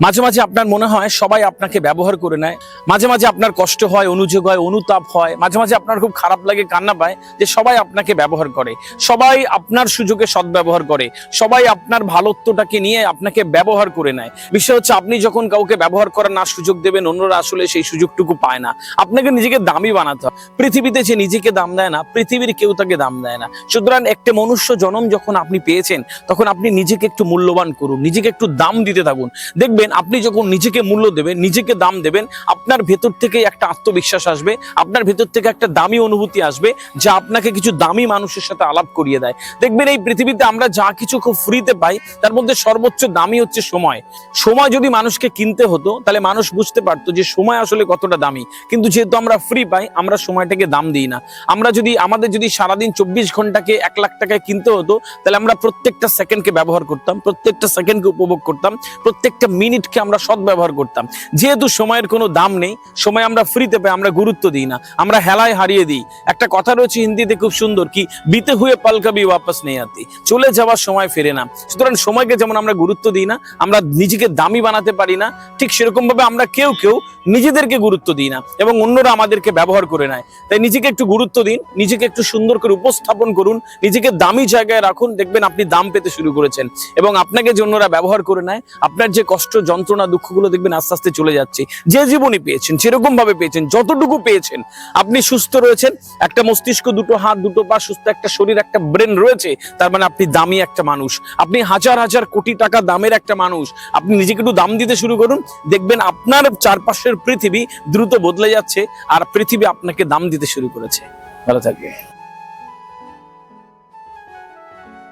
মাঝে মাঝে আপনার মনে হয় সবাই আপনাকে ব্যবহার করে নেয়। মাঝে মাঝে আপনার কষ্ট হয়, অনুযোগ হয়, অনুতাপ হয়। মাঝে মাঝে আপনার খুব খারাপ লাগে, কান্না পায় যে সবাই আপনাকে ব্যবহার করে। সবাই আপনার সুযোগে সদ্ব্যবহার করে। সবাই আপনার ভালোত্বটাকে নিয়ে আপনাকে ব্যবহার করে নেয়। বিষয় হচ্ছে আপনি যখন কাউকে ব্যবহার করার না সুযোগ দেবেন, অন্যরা আসলে সেই সুযোগটুকু পায় না। আপনাকে নিজেকে দামি বানাতে হয়। পৃথিবীতে যে নিজেকে দাম দেয় না, পৃথিবীর কেউ তাকে দাম দেয় না। সুতরাং একটা মনুষ্য জনম যখন আপনি পেয়েছেন, তখন আপনি নিজেকে একটু মূল্যবান করুন, নিজেকে একটু দাম দিতে থাকুন। দেখবেন আপনি যখন নিজেকে মূল্য দেবেন নিজেকে দাম দেবেন আপনার ভেতর থেকে একটা আত্মবিশ্বাস আসবে, আপনার ভেতর থেকে একটা দামি অনুভূতি আসবে, যা আপনাকে কিছু দামি মানুষের সাথে আলাপ করিয়ে দেয়। দেখবেন এই পৃথিবীতে আমরা যা কিছু খুব ফ্রিতে পাই, তার মধ্যে সর্বোচ্চ দামি হচ্ছে সময়। সময় যদি মানুষকে কিনতে হতো, তাহলে মানুষ বুঝতে পারতো যে সময় আসলে কতটা দামি। কিন্তু যেহেতু আমরা ফ্রি পাই, আমরা সময়টাকে দাম দিই না। আমরা যদি, আমাদের যদি সারাদিন চব্বিশ ঘন্টাকে এক লাখ টাকায় কিনতে হতো, তাহলে আমরা প্রত্যেকটা সেকেন্ডকে ব্যবহার করতাম, প্রত্যেকটা সেকেন্ডকে উপভোগ করতাম, প্রত্যেকটা মিনিটকে আমরা সৎ ব্যবহার করতাম। যেহেতু সময়ের কোনো দাম নেই, সময় আমরা ফ্রিতে পাই, আমরা গুরুত্ব দিই না, আমরা হেলায় হারিয়ে দিই। একটা কথা রয়েছে হিন্দিতে খুব সুন্দর, কি বিতে হুয়ে পাল কবি ওয়াপাস নেই আতি, চলে যাওয়ার সময় ফেরে না। সুতরাং সময়কে যেমন আমরা গুরুত্ব দিই না, আমরা নিজেকে দামি বানাতে পারি না, ঠিক সেরকম ভাবে আমরা কেউ কেউ নিজেদেরকে গুরুত্ব দিই না, এবং অন্যরা আমাদেরকে ব্যবহার করে নেয়। তাই নিজেকে একটু গুরুত্ব দিন, নিজেকে একটু সুন্দর করে উপস্থাপন করুন, নিজেকে দামি জায়গায় রাখুন, দেখবেন আপনি দাম পেতে শুরু করেছেন, এবং আপনাকে যে অন্যরা ব্যবহার করে নেয়, আপনার যে কষ্ট, যন্ত্রণা, দুঃখগুলো দেখবেন আস্তে আস্তে চলে যাচ্ছে। যে জীবনই পেয়েছেন, যেরকম ভাবে পেয়েছেন, যতটুকু পেয়েছেন। আপনি সুস্থ রয়েছেন, একটা মস্তিষ্ক, দুটো হাত, দুটো পা, সুস্থ একটা শরীর, একটা ব্রেন রয়েছে, তার মানে আপনি দামি একটা মানুষ। আপনি হাজার হাজার কোটি টাকা দামের একটা মানুষ। আপনি নিজেকে একটু দাম দিতে শুরু করুন, দেখবেন আপনার চারপাশের পৃথিবী দ্রুত বদলে যাচ্ছে, আর পৃথিবী আপনাকে দাম দিতে শুরু করেছে। ভালো থাকবে